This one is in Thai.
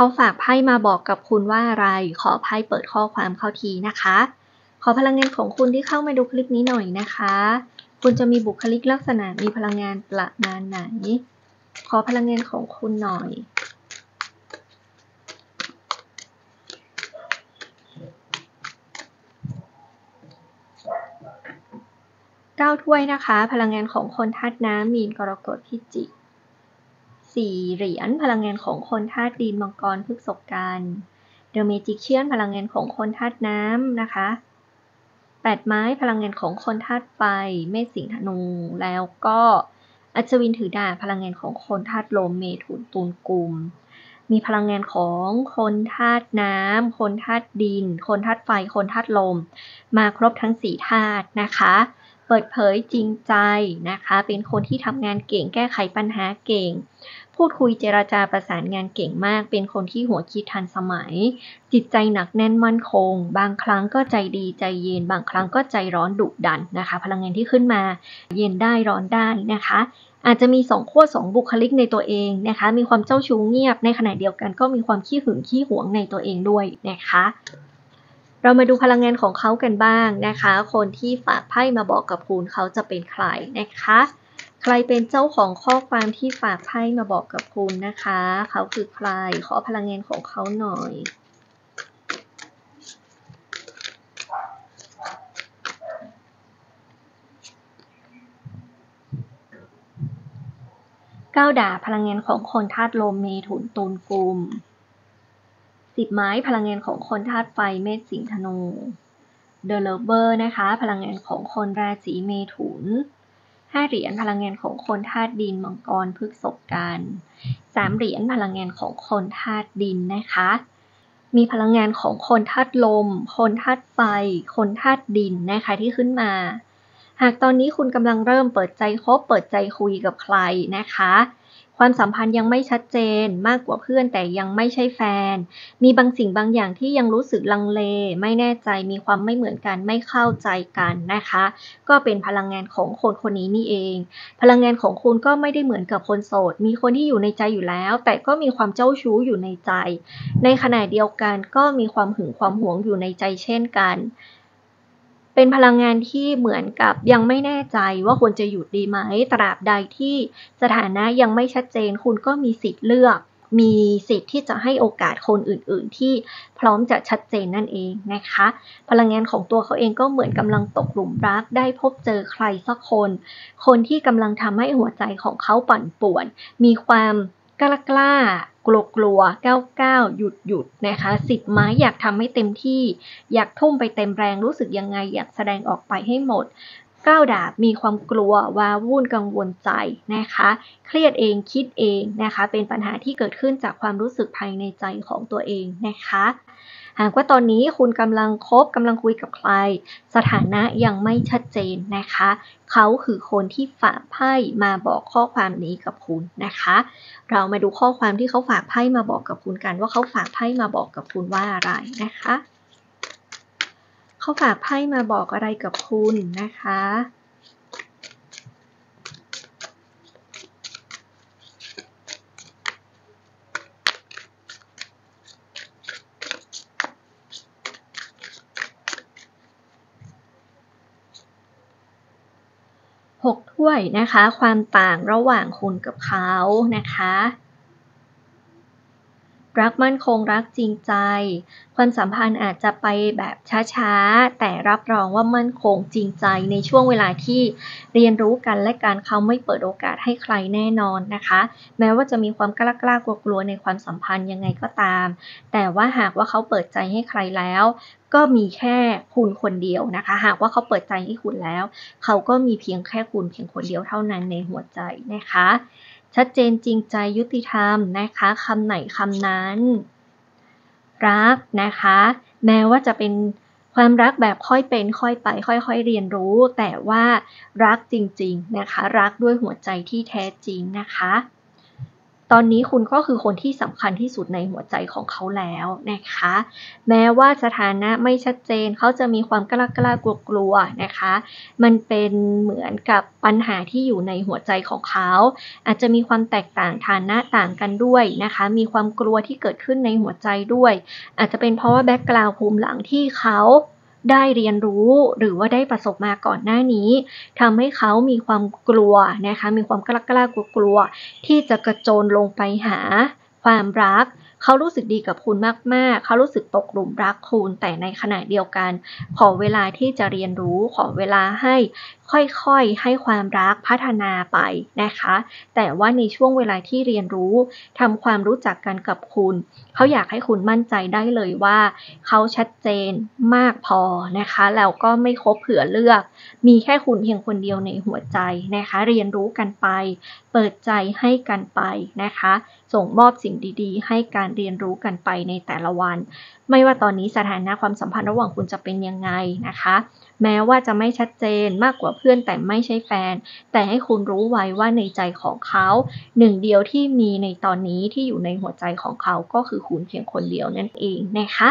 เขาฝากไพ่มาบอกกับคุณว่าอะไร ขอไพ่เปิดข้อความเข้าทีนะคะ ขอพลังงานของคุณที่เข้ามาดูคลิปนี้หน่อยนะคะ คุณจะมีบุคลิกลักษณะมีพลังงานประมาณไหน ขอพลังงานของคุณหน่อยเก้าถ้วยนะคะ พลังงานของคนธาตุน้ำมีนกรกฎพิจิก สี่เหรียญพลังงานของคนธาตุดินมังกรพฤกษกันเดอะเมจิกเชียนพลังงานของคนธาตุน้ำนะคะแปดไม้พลังงานของคนธาตุไฟเมษสิงห์ธนู แล้วก็อัศวินถือดาบพลังงานของคนธาตุลมเมถุนตูนกุม มีพลังงานของคนธาตุน้ำคนธาตุดิน คนธาตุไฟ คนธาตุลม มาครบทั้งสี่ธาตุนะคะ เปิดเผยจริงใจนะคะ เป็นคนที่ทำงานเก่งแก้ไขปัญหาเก่ง พูดคุยเจราจาประสานงานเก่งมาก เป็นคนที่หัวคิดทันสมัย จิตใจหนักแน่นมั่นคง บางครั้งก็ใจดีใจเย็น บางครั้งก็ใจร้อนดุดันนะคะ พลังงานที่ขึ้นมา เย็นได้ร้อนได้นะคะอาจจะมีสองขั้วสองบุคลิกในตัวเองนะคะ มีความเจ้าชู้เงียบในขณะเดียวกันก็มีความขี้หึงขี้หวงในตัวเองด้วยนะคะ เรามาดูพลังงานของเขากันบ้างนะคะ คนที่ฝากไพ่มาบอกกับคุณเขาจะเป็นใครนะคะ ใครเป็นเจ้าของข้อความที่ฝากไพ่มาบอกกับคุณนะคะ เขาคือใคร ขอพลังงานของเขาหน่อยก้าวดาพลังงานของคนธาตุลมเมถุนตูนกุม สิบไม้พลังงานของคนธาตุไฟเมษสิงธนูเดอะเลเวอร์นะคะ พลังงานของคนราศีเมถุนห้าเหรียญพลังงานของคนธาตุดินมังกรพฤกษบกันสามเหรียญพลังงานของคนธาตุดินนะคะ มีพลังงานของคนธาตุลม คนธาตุไฟ คนธาตุดินนะคะที่ขึ้นมา หากตอนนี้คุณกำลังเริ่มเปิดใจคบเปิดใจคุยกับใครนะคะ ความสัมพันธ์ยังไม่ชัดเจนมากกว่าเพื่อนแต่ยังไม่ใช่แฟน มีบางสิ่งบางอย่างที่ยังรู้สึกลังเล ไม่แน่ใจมีความไม่เหมือนกันไม่เข้าใจกันนะคะ ก็เป็นพลังงานของคนคนนี้นี่เอง พลังงานของคุณก็ไม่ได้เหมือนกับคนโสด มีคนที่อยู่ในใจอยู่แล้ว แต่ก็มีความเจ้าชู้อยู่ในใจ ในขณะเดียวกันก็มีความหึงความหวงอยู่ในใจเช่นกัน เป็นพลังงานที่เหมือนกับยังไม่แน่ใจว่าควรจะหยุดดีไหมตราบใดที่สถานะยังไม่ชัดเจน คุณก็มีสิทธิ์เลือก มีสิทธิ์ที่จะให้โอกาสคนอื่น ๆ ที่พร้อมจะชัดเจนนั่นเองนะคะ พลังงานของตัวเขาเองก็เหมือนกำลังตกหลุมรักได้พบเจอใครสักคน คนที่กำลังทำให้หัวใจของเขาปั่นป่วน มีความ กล้ากล้ากลัวกลัวก้าวก้าวหยุดหยุดนะคะสิบไม้อยากทำให้เต็มที่ อยากทุ่มไปเต็มแรงรู้สึกยังไง อยากแสดงออกไปให้หมดก้าวดาบมีความกลัววาวุ่นกังวลใจนะคะ เครียดเองคิดเองนะคะ เป็นปัญหาที่เกิดขึ้นจากความรู้สึกภายในใจของตัวเองนะคะ หากว่าตอนนี้คุณกำลังคบกำลังคุยกับใคร สถานะยังไม่ชัดเจนนะคะ เขาคือคนที่ฝากไพ่มาบอกข้อความนี้กับคุณนะคะ เรามาดูข้อความที่เขาฝากไพ่มาบอกกับคุณกัน ว่าเขาฝากไพ่มาบอกกับคุณว่าอะไรนะคะ เขาฝากไพ่มาบอกอะไรกับคุณนะคะ 6 ถ้วยนะคะ ความต่างระหว่างคุณกับเขานะคะ รักมั่นคงรักจริงใจ ความสัมพันธ์อาจจะไปแบบช้าๆ แต่รับรองว่ามั่นคงจริงใจในช่วงเวลาที่เรียนรู้กันและการเขาไม่เปิดโอกาสให้ใครแน่นอนนะคะ แม้ว่าจะมีความกล้ากล้ากลัวๆในความสัมพันธ์ยังไงก็ตาม แต่ว่าหากว่าเขาเปิดใจให้ใครแล้ว ก็มีแค่คุณคนเดียวนะคะ หากว่าเขาเปิดใจให้คุณแล้ว เขาก็มีเพียงแค่คุณเพียงคนเดียวเท่านั้นในหัวใจนะคะ ชัดเจนจริงใจยุติธรรมนะคะคำไหนคำนั้น รักนะคะ แม้ว่าจะเป็นความรักแบบค่อยเป็นค่อยไป ค่อยๆเรียนรู้ แต่ว่ารักจริงๆนะคะ รักด้วยหัวใจที่แท้จริงนะคะ ตอนนี้คุณก็คือคนที่สำคัญที่สุดในหัวใจของเขาแล้วนะคะ แม้ว่าสถานะไม่ชัดเจนเขาจะมีความกล้ากล้ากลัวกลัวๆนะคะ มันเป็นเหมือนกับปัญหาที่อยู่ในหัวใจของเขา อาจจะมีความแตกต่างฐานะต่างกันด้วยนะคะ มีความกลัวที่เกิดขึ้นในหัวใจด้วย อาจจะเป็นเพราะว่าแบ็กกราวภูมิหลังที่เขา ได้เรียนรู้หรือว่าได้ประสบมาก่อนหน้านี้ทำให้เขามีความกลัวนะคะ มีความกล้ากล้ากลัวกลัวที่จะกระโจนลงไปหา ความรัก เขารู้สึกดีกับคุณมากๆ เขารู้สึกตกหลุมรักคุณ แต่ในขณะเดียวกัน ขอเวลาที่จะเรียนรู้ ขอเวลาให้ค่อยๆ ให้ความรักพัฒนาไปนะคะ แต่ว่าในช่วงเวลาที่เรียนรู้ทำความรู้จักกันกับคุณ เขาอยากให้คุณมั่นใจได้เลยว่า เขาชัดเจนมากพอนะคะ แล้วก็ไม่คบเผื่อเลือก มีแค่คุณเพียงคนเดียวในหัวใจนะคะ เรียนรู้กันไปเปิดใจให้กันไปนะคะ ส่งมอบสิ่งดีๆ ให้การเรียนรู้กันไปในแต่ละวัน ไม่ว่าตอนนี้สถานะความสัมพันธ์ระหว่างคุณจะเป็นยังไงนะคะ แม้ว่าจะไม่ชัดเจนมากกว่าเพื่อนแต่ไม่ใช่แฟน แต่ให้คุณรู้ไว้ว่าในใจของเขาหนึ่งเดียวที่มีในตอนนี้ที่อยู่ในหัวใจของเขาก็คือคุณเพียงคนเดียวนั่นเองนะคะ